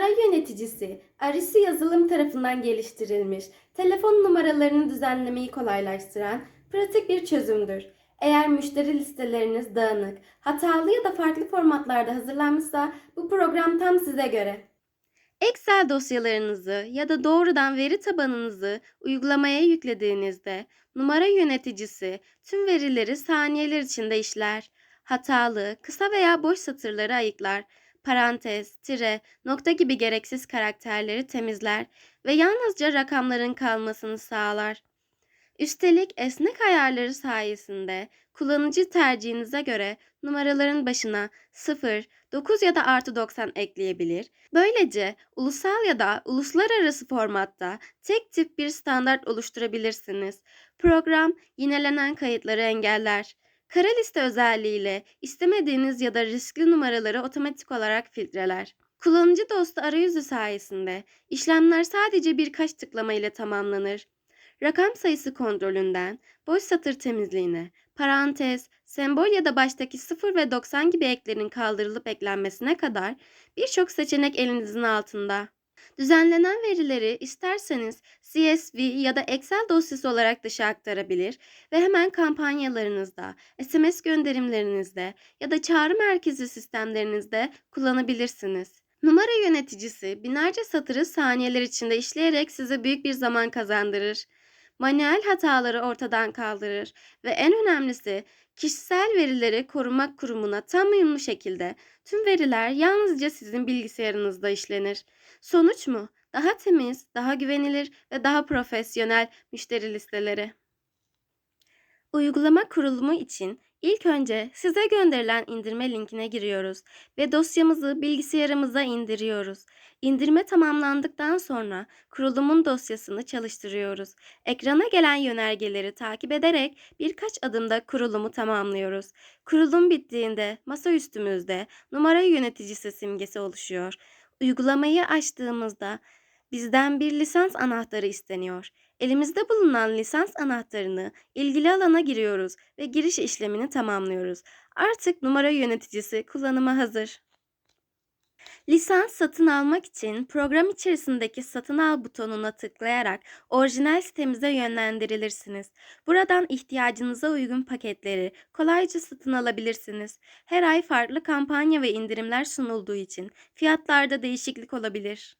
Numara yöneticisi Arisi yazılım tarafından geliştirilmiş, telefon numaralarını düzenlemeyi kolaylaştıran pratik bir çözümdür. Eğer müşteri listeleriniz dağınık, hatalı ya da farklı formatlarda hazırlanmışsa bu program tam size göre. Excel dosyalarınızı ya da doğrudan veri tabanınızı uygulamaya yüklediğinizde numara yöneticisi tüm verileri saniyeler içinde işler. Hatalı, kısa veya boş satırları ayıklar parantez, tire, nokta gibi gereksiz karakterleri temizler ve yalnızca rakamların kalmasını sağlar. Üstelik esnek ayarları sayesinde kullanıcı tercihinize göre numaraların başına 0, 9 ya da artı 90 ekleyebilir. Böylece ulusal ya da uluslararası formatta tek tip bir standart oluşturabilirsiniz. Program yinelenen kayıtları engeller. Kara liste özelliğiyle istemediğiniz ya da riskli numaraları otomatik olarak filtreler. Kullanıcı dostu arayüzü sayesinde işlemler sadece birkaç tıklama ile tamamlanır. Rakam sayısı kontrolünden boş satır temizliğine, parantez, sembol ya da baştaki 0 ve 90 gibi eklerin kaldırılıp eklenmesine kadar birçok seçenek elinizin altında. Düzenlenen verileri isterseniz CSV ya da Excel dosyası olarak dışa aktarabilir ve hemen kampanyalarınızda, SMS gönderimlerinizde ya da çağrı merkezi sistemlerinizde kullanabilirsiniz. Numara yöneticisi binlerce satırı saniyeler içinde işleyerek size büyük bir zaman kazandırır. Manuel hataları ortadan kaldırır ve en önemlisi kişisel verileri korumak kurumuna tam uyumlu şekilde tüm veriler yalnızca sizin bilgisayarınızda işlenir. Sonuç mu? Daha temiz, daha güvenilir ve daha profesyonel müşteri listeleri. Uygulama kurulumu için ilk önce size gönderilen indirme linkine giriyoruz ve dosyamızı bilgisayarımıza indiriyoruz. İndirme tamamlandıktan sonra kurulumun dosyasını çalıştırıyoruz. Ekrana gelen yönergeleri takip ederek birkaç adımda kurulumu tamamlıyoruz. Kurulum bittiğinde masaüstümüzde numara yöneticisi simgesi oluşuyor. Uygulamayı açtığımızda bizden bir lisans anahtarı isteniyor. Elimizde bulunan lisans anahtarını ilgili alana giriyoruz ve giriş işlemini tamamlıyoruz. Artık numara yöneticisi kullanıma hazır. Lisans satın almak için program içerisindeki satın al butonuna tıklayarak orijinal sitemize yönlendirilirsiniz. Buradan ihtiyacınıza uygun paketleri kolayca satın alabilirsiniz. Her ay farklı kampanya ve indirimler sunulduğu için fiyatlarda değişiklik olabilir.